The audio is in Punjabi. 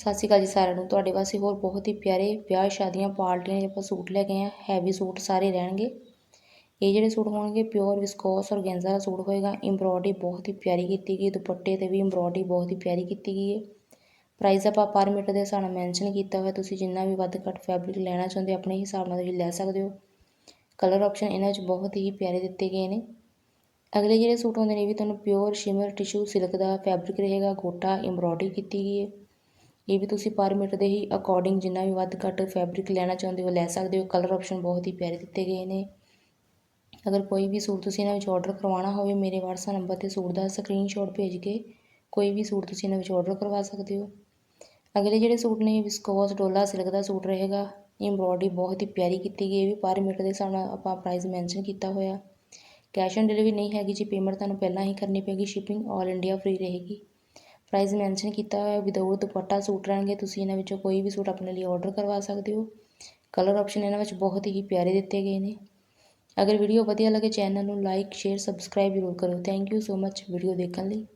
ਸਤਿ ਸ਼੍ਰੀ ਅਕਾਲ ਜੀ ਸਾਰਿਆਂ ਨੂੰ। ਤੁਹਾਡੇ ਵਾਸਤੇ ਹੋਰ ਬਹੁਤ ਹੀ ਪਿਆਰੇ ਵਿਆਹ ਸ਼ਾਦੀਆਂ, ਪਾਰਟੀਆਂ ਦੇ ਆਪਾਂ ਸੂਟ ਲੈ ਕੇ ਆਏ ਹੈਵੀ ਸੂਟ ਸਾਰੇ ਰਹਿਣਗੇ। ਇਹ ਜਿਹੜੇ ਸੂਟ ਹੋਣਗੇ ਪਿਓਰ ਵਿਸਕੋਸ ਔਰਗੈਂਜ਼ਾ ਦਾ ਸੂਟ ਹੋਏਗਾ। ਐਮਬ੍ਰੋਇਡਰੀ ਬਹੁਤ ਹੀ ਪਿਆਰੀ ਕੀਤੀ ਗਈ, ਦੁਪੱਟੇ ਤੇ ਵੀ ਐਮਬ੍ਰੋਇਡਰੀ ਬਹੁਤ ਹੀ ਪਿਆਰੀ ਕੀਤੀ ਗਈ ਹੈ। ਪ੍ਰਾਈਸ ਆਪਾਂ ਪਰ ਮੀਟਰ ਦੇ ਹਿਸਾਬ ਨਾਲ ਮੈਂਸ਼ਨ ਕੀਤਾ ਹੋਇਆ, ਤੁਸੀਂ ਜਿੰਨਾ ਵੀ ਵੱਧ ਘੱਟ ਫੈਬਰਿਕ ਲੈਣਾ ਚਾਹੁੰਦੇ ਆਪਣੇ ਹਿਸਾਬ ਨਾਲ ਤੁਸੀਂ ਲੈ ਸਕਦੇ ਹੋ। ਕਲਰ ਆਪਸ਼ਨ ਇਹਨਾਂ ਵਿੱਚ ਬਹੁਤ ਹੀ ਪਿਆਰੇ ਦਿੱਤੇ ਗਏ ਨੇ। ਅਗਲੇ ਜਿਹੜੇ ਸੂਟ ਹੁੰਦੇ ਨੇ, ਇਹ ਵੀ ਤੁਹਾਨੂੰ ਪਿਓਰ ਸ਼ਿਮਰ ਟਿਸ਼ੂ ਸਿਲਕ ਦਾ ਫੈਬਰਿਕ ਰਹੇਗਾ। ਗੋਟਾ ਐਮਬ੍ਰੋਇਡਰੀ ਕੀਤੀ ਗਈ ਹੈ। ਇਹ ਵੀ ਤੁਸੀਂ ਪਰ ਮੀਟਰ ਦੇ ਹੀ ਅਕੋਰਡਿੰਗ ਜਿੰਨਾ ਵੀ ਵੱਧ ਘੱਟ ਫੈਬਰਿਕ ਲੈਣਾ ਚਾਹੁੰਦੇ ਹੋ, ਲੈ ਸਕਦੇ ਹੋ। ਕਲਰ ਆਪਸ਼ਨ ਬਹੁਤ ਹੀ ਪਿਆਰੇ ਦਿੱਤੇ ਗਏ ਨੇ। ਅਗਰ ਕੋਈ ਵੀ ਸੂਟ ਤੁਸੀਂ ਇਹਨਾਂ ਵਿੱਚ ਆਰਡਰ ਕਰਵਾਉਣਾ ਹੋਵੇ, ਮੇਰੇ WhatsApp ਨੰਬਰ ਤੇ ਸੂਟ ਦਾ ਸਕਰੀਨਸ਼ਾਟ ਭੇਜ ਕੇ ਕੋਈ ਵੀ ਸੂਟ ਤੁਸੀਂ ਇਹਨਾਂ ਵਿੱਚ ਆਰਡਰ ਕਰਵਾ ਸਕਦੇ ਹੋ। ਅਗਲੇ ਜਿਹੜੇ ਸੂਟ ਨੇ ਵਿਸਕੋਸ ਡੋਲਾ ਸਿਲਕ ਦਾ ਸੂਟ ਰਹੇਗਾ। ਐਮਬ੍ਰੋਇਡਰੀ ਬਹੁਤ ਹੀ ਪਿਆਰੀ ਕੀਤੀ ਗਈ ਹੈ। ਵੀ ਪਰ ਮੀਟਰ ਦੇ ਹਿਸਾਬ ਨਾਲ ਆਪਾਂ ਪ੍ਰਾਈਸ ਮੈਂਸ਼ਨ ਕੀਤਾ ਹੋਇਆ। ਕੈਸ਼ ਔਨ ਡਿਲੀਵਰੀ ਨਹੀਂ ਹੈਗੀ ਜੀ ਪੇਮੈਂਟ ਤੁਹਾਨੂੰ ਪਹਿਲਾਂ ਹੀ ਕਰਨੀ ਪਏਗੀ। ਸ਼ਿਪਿੰਗ ਆਲ ਇੰਡੀਆ ਫ੍ਰੀ ਰਹੇਗੀ। ਪ੍ਰਾਈਜ਼ ਮੈਂਸ਼ਨ ਕੀਤਾ ਹੋਇਆ ਵਿਦਆਊਟ ਦੁਪੱਟਾ ਸੂਟ ਰਹਿਣਗੇ, ਤੁਸੀਂ ਇਹਨਾਂ ਵਿੱਚੋਂ ਕੋਈ ਵੀ ਸੂਟ ਆਪਣੇ ਲਈ ਆਰਡਰ ਕਰਵਾ ਸਕਦੇ ਹੋ। ਕਲਰ ਆਪਸ਼ਨ ਇਹਨਾਂ ਵਿੱਚ ਬਹੁਤ ਹੀ ਪਿਆਰੇ ਦਿੱਤੇ ਗਏ ਨੇ। ਅਗਰ ਵੀਡੀਓ ਵਧੀਆ ਲੱਗੇ ਚੈਨਲ ਨੂੰ ਲਾਈਕ ਸ਼ੇਅਰ ਸਬਸਕ੍ਰਾਈਬ ਜ਼ਰੂਰ ਕਰੋ thank you so much video ਦੇਖਣ ਲਈ।